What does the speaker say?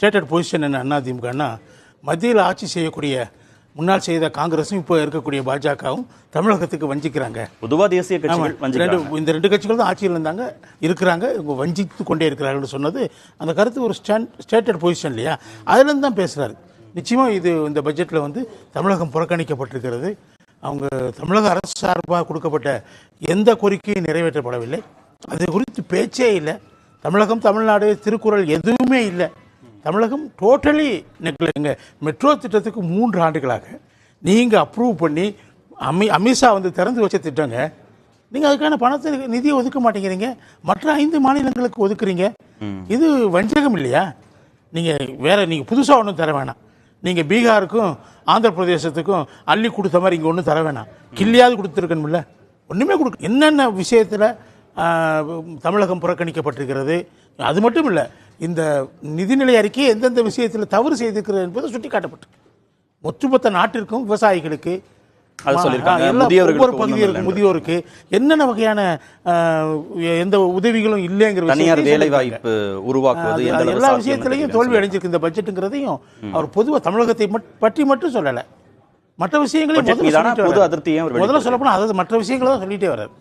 Stated position என்ன அதிமுகன்னா மத்தியில் ஆட்சி செய்யக்கூடிய முன்னாள் செய்த காங்கிரஸும் இப்போ இருக்கக்கூடிய பாஜகவும் தமிழகத்துக்கு வஞ்சிக்கிறாங்க. பொதுவா தேசிய கட்சிகள் ரெண்டு இந்த ரெண்டு கட்சிகள் தான் ஆட்சியில் இருந்தாங்க இருக்கிறாங்க இவங்க வஞ்சித்து கொண்டே இருக்கிறார்கள்னு சொன்னது அந்த கருத்து ஒரு ஸ்டாண்ட் ஸ்டேட்டட் பொசிஷன் இல்லையா? அதுலேருந்து தான் பேசுகிறாரு நிச்சயமாக இது இந்த பட்ஜெட்டில் வந்து தமிழகம் புறக்கணிக்கப்பட்டிருக்கிறது. அவங்க தமிழக அரசு சார்பாக கொடுக்கப்பட்ட எந்த கோரிக்கையும் நிறைவேற்றப்படவில்லை. அது குறித்து பேச்சே இல்லை. தமிழகம் தமிழ்நாடு திருக்குறள் எதுவுமே இல்லை. தமிழகம் டோட்டலி நெக்லங்க மெட்ரோ திட்டத்துக்கு மூன்று ஆண்டுகளாக நீங்கள் அப்ரூவ் பண்ணி அமி அமித்ஷா வந்து திறந்து வச்ச திட்டங்க. நீங்கள் அதுக்கான பணத்தை நிதியை ஒதுக்க மாட்டேங்கிறீங்க. மற்ற ஐந்து மாநிலங்களுக்கு ஒதுக்குறீங்க. இது வஞ்சகம் இல்லையா? நீங்கள் வேற நீங்கள் புதுசாக ஒன்றும் தர வேணாம். நீங்கள் பீகாருக்கும் ஆந்திர பிரதேசத்துக்கும் அள்ளி கொடுத்த மாதிரி இங்கே ஒன்றும் தர வேணாம். கிள்ளியாவது கொடுத்துருக்கணும்ல. ஒன்றுமே கொடுக்க என்னென்ன விஷயத்தில் தமிழகம் புறக்கணிக்கப்பட்டிருக்கிறது அது மட்டும் இல்லை. இந்த நிதிநிலை அறிக்கையை எந்தெந்த விஷயத்தில் தவறு செய்திருக்கிறது என்பது சுட்டிக்காட்டப்பட்டு ஒட்டுமொத்த நாட்டிற்கும் விவசாயிகளுக்கு முதியோருக்கு என்னென்ன வகையான எந்த உதவிகளும் இல்லைங்கிற தனியார் வேலை. வாய்ப்பு உருவாக்குவது எல்லா விஷயத்திலையும். தோல்வி அடைஞ்சிருக்கு இந்த பட்ஜெட்டுங்கிறதையும். அவர் பொதுவாக தமிழகத்தை பற்றி மட்டும் சொல்லலை. மற்ற விஷயங்களையும் முதல்ல சொல்லப்போனால் அதாவது மற்ற விஷயங்களை தான் சொல்லிட்டே வர்றாரு.